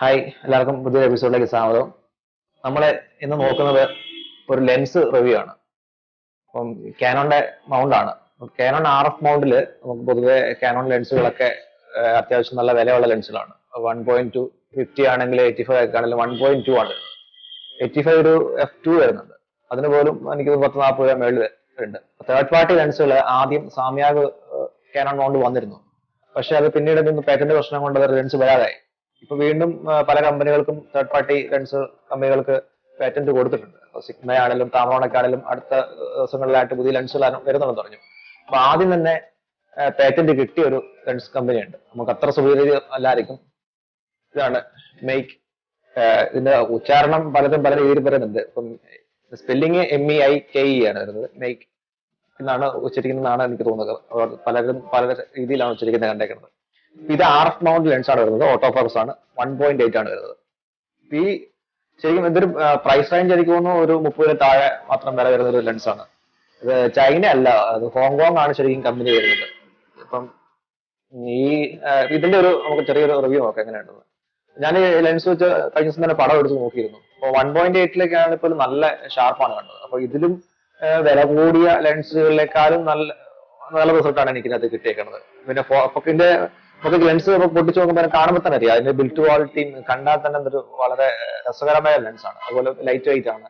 Hi എല്ലാവർക്കും പുതിയൊരു എപ്പിസോഡിലേക്ക് സ്വാഗതം. നമ്മൾ ഇന്ന് നോക്കുന്നത് ഒരു ലെൻസ് റിവ്യൂ ആണ്. അപ്പം കാനോണിന്റെ മൗണ്ട് ആണ്. കാനോൺ ആർ എഫ് മൗണ്ടിൽ നമുക്ക് പൊതുവെ കാനോൺ ലെൻസുകളൊക്കെ അത്യാവശ്യം നല്ല വിലയുള്ള ലെൻസുകളാണ് വൺ പോയിന്റ് ടു ഫിഫ്റ്റി ആണെങ്കിൽ എയ്റ്റി ഫൈവ് ഒക്കെ ആണെങ്കിൽ വൺ പോയിന്റ് ടു ആണ്. എയ്റ്റി ഫൈവ് ഒരു എഫ് ടു വരുന്നുണ്ട്. അതിന് പോലും എനിക്ക് പത്ത് നാൽപ്പത് രൂപ മേളിൽ ഉണ്ട്. തേർഡ് പാർട്ടി ലെൻസുകൾ ആദ്യം സാമ്യാഗ് കാനോൺ മൗണ്ട് വന്നിരുന്നു. പക്ഷെ അത് പിന്നീട് പേറ്റന്റ് പ്രശ്നം കൊണ്ട് ലെൻസ് വരാതായി. ഇപ്പൊ വീണ്ടും പല കമ്പനികൾക്കും തേർഡ് പാർട്ടി ലെൻസ് കമ്പനികൾക്ക് പേറ്റന്റ് കൊടുത്തിട്ടുണ്ട്. സിഗ്മ ആണെങ്കിലും താമോണൊക്കെ അടുത്ത ദിവസങ്ങളിലായിട്ട് പുതിയ ലെൻസുകൾ വരുന്നുണ്ടെന്ന് പറഞ്ഞു. അപ്പൊ ആദ്യം തന്നെ പേറ്റന്റ് കിട്ടിയ ഒരു ലെൻസ് കമ്പനിയുണ്ട്. നമുക്ക് അത്ര സുപീരിയർ അല്ലായിരിക്കും. ഇതാണ് മെയ്ക്ക് ഇതിന്റെ ഉച്ചാരണം പലതും പല രീതിയിൽ പറയുന്നുണ്ട്. ഇപ്പം spelling M E I K E ആണ് വരുന്നത്. മെയ്ക്ക് എന്നാണ് ഉച്ചരിക്കുന്നതെന്നാണ് എനിക്ക് തോന്നുന്നത്. പലരും പല രീതിയിലാണ് ഉച്ചരിക്കുന്നത് കണ്ടേക്കുന്നത്. ഇത് ആർ എഫ് മൗണ്ട് ലെൻസ് ആണ് വരുന്നത്. ഓട്ടോ ഫോക്കസ് ആണ്. വൺ പോയിന്റ് എയ്റ്റ് ആണ് വരുന്നത്. ഈ ശരിക്കും ഇതൊരു പ്രൈസ് റേഞ്ച് എനിക്ക് തോന്നുന്നു ഒരു മുപ്പതിന് താഴെ മാത്രം വില വരുന്ന ഒരു ലെൻസ് ആണ്. ഇത് ചൈന അല്ല അത് ഹോങ്കോങ് ആണ് ശരിക്കും കമ്പനി വരുന്നത്. ഇപ്പം ഈ ഇതിന്റെ ഒരു നമുക്ക് ചെറിയൊരു റിവ്യൂ നോക്കാം എങ്ങനെയാണെന്ന് ഞാൻ ഈ ലെൻസ് വെച്ച് കഴിഞ്ഞ ദിവസം തന്നെ പടം എടുത്ത് നോക്കിയിരുന്നു. അപ്പോൾ വൺ പോയിന്റ് എയ്റ്റിലേക്കാണ് ഇപ്പോൾ നല്ല ഷാർപ്പാണ് കണ്ടത്. അപ്പൊ ഇതിലും വില കൂടിയ ലെൻസുകളിലേക്കാളും നല്ല നല്ല റിസൾട്ടാണ് എനിക്കിതിനകത്ത് കിട്ടിയേക്കുന്നത് പിന്നെ ഫോക്കിന്റെ നമുക്ക് ലെൻസ് പൊട്ടിച്ച് നോക്കുമ്പോൾ കാണുമ്പോൾ തന്നെ അറിയാം. അതിന്റെ ബിൽറ്റ് ക്വാളിറ്റി കണ്ടാൽ തന്നെ ഒരു വളരെ രസകരമായ ലെൻസ് ആണ്. അതുപോലെ ലൈറ്റ് വെയിറ്റ് ആണ്.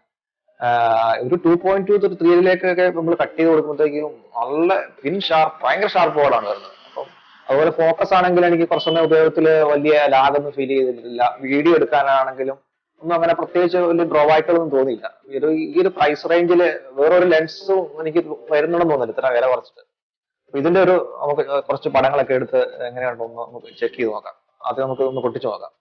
ഒരു ടു പോയിന്റ് ടു ത്രീയിലേക്കൊക്കെ നമ്മൾ കട്ട് ചെയ്ത് കൊടുക്കുമ്പോഴത്തേക്കും നല്ല പിൻ ഷാർപ്പ് ഭയങ്കര ഷാർപ്പ് ബോർഡാണ് വരുന്നത്. അപ്പം അതുപോലെ ഫോക്കസ് ആണെങ്കിൽ എനിക്ക് കുറച്ചൊന്നും ഉപയോഗത്തിൽ വലിയ ലാഗൊന്നും ഫീൽ ചെയ്തിട്ടില്ല. വീഡിയോ എടുക്കാനാണെങ്കിലും ഒന്നും അങ്ങനെ പ്രത്യേകിച്ച് വലിയ ഡ്രോബാക്കുകളൊന്നും തോന്നിയില്ല. ഈ ഒരു പ്രൈസ് റേഞ്ചിൽ വേറൊരു ലെൻസും എനിക്ക് വരുന്നുണ്ടെന്ന് തോന്നുന്നില്ല. ഇത്ര വില കുറച്ചിട്ട്. ഇതിന്റെ ഒരു നമുക്ക് കുറച്ച് പടങ്ങളൊക്കെ എടുത്ത് എങ്ങനെയുണ്ടെന്ന് നമുക്ക് ചെക്ക് ചെയ്ത് നോക്കാം. അത് നമുക്ക് ഒന്ന് പൊട്ടിച്ചു നോക്കാം.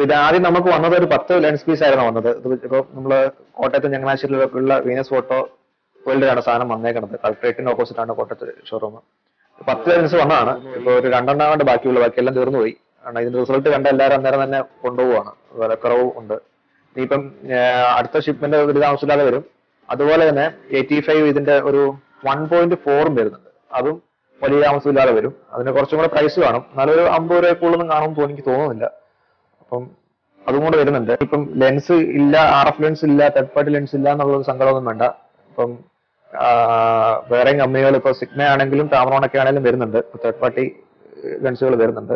ഇത് ആദ്യം നമുക്ക് വന്നത് ഒരു പത്ത് ലെൻസ് പീസ് ആയിരുന്നു വന്നത്. ഇപ്പോൾ നമ്മൾ കോട്ടയത്ത് ചങ്ങനാശ്ശേരിയിലുള്ള വീനസ് ഫോട്ടോ വേൾഡിലാണ് സാധനം വന്നേക്കുന്നത് കളക്ട്രേറ്റിന് ഓപ്പോസിറ്റ് ആണ് കോട്ടയത്ത് ഷോറൂം പത്ത് ലെൻസ് വന്നതാണ്. ഇപ്പൊ ഒരു രണ്ടെണ്ണം കൊണ്ട് ബാക്കിയുള്ള ബാക്കിയെല്ലാം തീർന്നു പോയി കാരണം ഇതിന്റെ റിസൾട്ട് കണ്ട എല്ലാവരും അന്നേരം തന്നെ കൊണ്ടുപോവാണ്. വിലക്കുറവും ഉണ്ട്. ഇനിയിപ്പം അടുത്ത ഷിപ്മെന്റ് ഒരു താമസമില്ലാതെ വരും. അതുപോലെ തന്നെ എയ്റ്റി ഫൈവ് ഇതിന്റെ ഒരു വൺ പോയിന്റ് ഫോറും വരുന്നുണ്ട്. അതും വലിയ താമസമില്ലാതെ വരും. അതിന് കുറച്ചും കൂടെ പ്രൈസ് കാണും. എന്നാലും ഒരു അമ്പത് കൂടുതലൊന്നും കാണുമെന്ന് എനിക്ക് തോന്നുന്നില്ല. അപ്പം അതും കൂടെ വരുന്നുണ്ട്. ഇപ്പം ലെൻസ് ഇല്ല ആർ എഫ് ലെൻസ് ഇല്ല തേർഡ് പാർട്ടി ലെൻസ് ഇല്ല എന്നുള്ളത് സങ്കടമൊന്നും വേണ്ട. ഇപ്പം വേറെ കമ്പനികൾ ഇപ്പൊ സിഗ്മ ആണെങ്കിലും ടാമറോൺ ഒക്കെ ആണെങ്കിലും വരുന്നുണ്ട് തേർഡ് പാർട്ടി ലെൻസുകൾ വരുന്നുണ്ട്.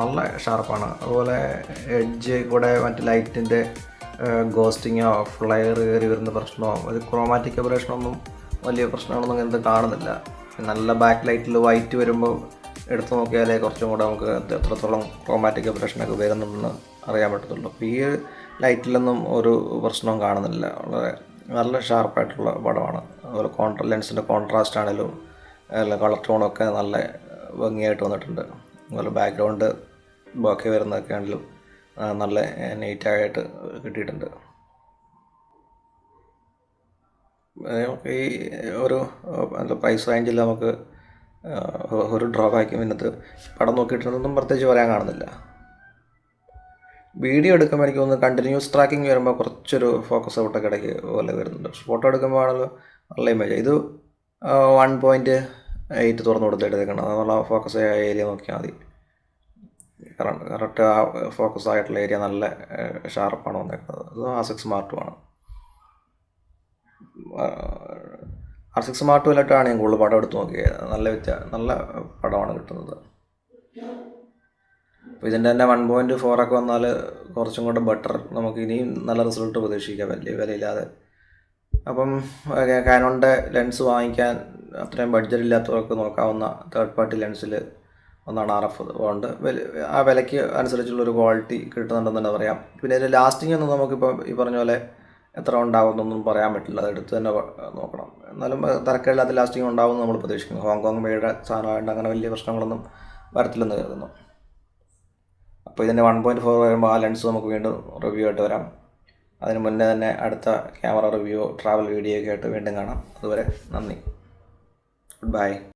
നല്ല ഷാർപ്പാണ് അതുപോലെ എഡ്ജ് കൂടെ മറ്റ് ലൈറ്റിന്റെ ഗോസ്റ്റിങ്ങോ ഫ്ലയർ കയറി വരുന്ന പ്രശ്നമോ ഒരു ക്രോമാറ്റിക് ഓപ്പറേഷനൊന്നും വലിയ പ്രശ്നങ്ങളൊന്നും ഇങ്ങനത്തെ കാണുന്നില്ല. നല്ല ബാക്ക് ലൈറ്റിൽ വൈറ്റ് വരുമ്പോൾ എടുത്തു നോക്കിയാലേ കുറച്ചും കൂടെ നമുക്ക് എത്രത്തോളം ക്രോമാറ്റിക് ഓപ്പറേഷനൊക്കെ വരുന്നുണ്ടെന്ന് അറിയാൻ പറ്റത്തുള്ളൂ. അപ്പോൾ ഈ ലൈറ്റിലൊന്നും ഒരു പ്രശ്നവും കാണുന്നില്ല. വളരെ നല്ല ഷാർപ്പായിട്ടുള്ള പടമാണ്. അതുപോലെ കോൺട്ര ലെൻസിന്റെ കോൺട്രാസ്റ്റ് ആണെങ്കിലും കളർ ടോണൊക്കെ നല്ല ഭംഗിയായിട്ട് വന്നിട്ടുണ്ട്. അതുപോലെ ബാക്ക്ഗ്രൗണ്ട് ബാക്കി വരുന്നതൊക്കെ ആണെങ്കിലും നല്ല നീറ്റായിട്ട് കിട്ടിയിട്ടുണ്ട്. നമുക്ക് ഈ ഒരു എന്താ പ്രൈസ് റേഞ്ചിൽ നമുക്ക് ഒരു ഡ്രോ ഡ്രോബാക്കും ഇതിനകത്ത് പടം നോക്കിയിട്ടൊന്നും പ്രത്യേകിച്ച് പറയാൻ കാണുന്നില്ല. വീഡിയോ എടുക്കുമ്പോൾ എനിക്ക് തോന്നുന്നു കണ്ടിന്യൂസ് ട്രാക്കിംഗ് വരുമ്പോൾ കുറച്ചൊരു ഫോക്കസ് ഔട്ടൊക്കെ ഇടയ്ക്ക് പോലെ വരുന്നുണ്ട്. ഫോട്ടോ എടുക്കുമ്പോൾ ആണല്ലോ നല്ല ഇമേജ് ഇത് വൺ പോയിന്റ് എയ്റ്റ് തുറന്നു കൊടുത്തിട്ട് എടുത്തേക്കണം അതുള്ള ഫോക്കസ് ആയ ഏരിയ നോക്കിയാൽ മതി. കറക്റ്റ് കറക്റ്റ് ആ ഫോക്കസ് ആയിട്ടുള്ള ഏരിയ നല്ല ഷാർപ്പാണ് വന്നേക്കുന്നത് അത് ആർ സിക്സ് മാർട്ടുമാണ് ആർ സിക്സ് മാർട്ട് ഇല്ലാട്ടാണ് ഞാൻ കൂടുതൽ പടം എടുത്ത് നോക്കിയത് നല്ല വ്യത്യ നല്ല പടമാണ് കിട്ടുന്നത്. അപ്പോൾ ഇതിന്റെ തന്നെ വൺ പോയിന്റ് ഫോറൊക്കെ വന്നാൽ കുറച്ചും കൂടെ ബെറ്റർ നമുക്ക് ഇനിയും നല്ല റിസൾട്ട് പ്രതീക്ഷിക്കാം. വലിയ വിലയില്ലാതെ. അപ്പം കാനോണിന്റെ ലെൻസ് വാങ്ങിക്കാൻ അത്രയും ബഡ്ജറ്റ് ഇല്ലാത്തവർക്ക് നോക്കാവുന്ന തേർഡ് പാർട്ടി ലെൻസിൽ ഒന്നാണ് ആർ എഫ് അതുകൊണ്ട് ആ വിലയ്ക്ക് അനുസരിച്ചുള്ള ഒരു ക്വാളിറ്റി കിട്ടുന്നുണ്ടെന്ന് തന്നെ പറയാം. പിന്നെ ഇതിന്റെ ലാസ്റ്റിംഗ് ഒന്നും നമുക്കിപ്പോൾ ഈ പറഞ്ഞ പോലെ എത്ര ഉണ്ടാകുമെന്നൊന്നും പറയാൻ പറ്റില്ല. അത് എടുത്ത് തന്നെ നോക്കണം. എന്നാലും തിരക്കില്ലാത്ത ലാസ്റ്റിംഗ് ഉണ്ടാവുമെന്ന് നമ്മൾ പ്രതീക്ഷിക്കുന്നു. ഹോങ്കോങ് മേയുടെ സാധനമായിട്ട് അങ്ങനെ വലിയ പ്രശ്നങ്ങളൊന്നും വരത്തില്ലെന്ന് കരുതുന്നു. അപ്പോൾ ഇതിന്റെ വൺ പോയിന്റ് ഫോർ വരുമ്പോൾ ആ ലെൻസ് നമുക്ക് വീണ്ടും റിവ്യൂ ആയിട്ട് വരാം. അതിന് മുന്നേ തന്നെ അടുത്ത ക്യാമറ റിവ്യൂ ട്രാവൽ വീഡിയോ ഒക്കെ ആയിട്ട് വീണ്ടും കാണാം. അതുവരെ നന്ദി. Goodbye.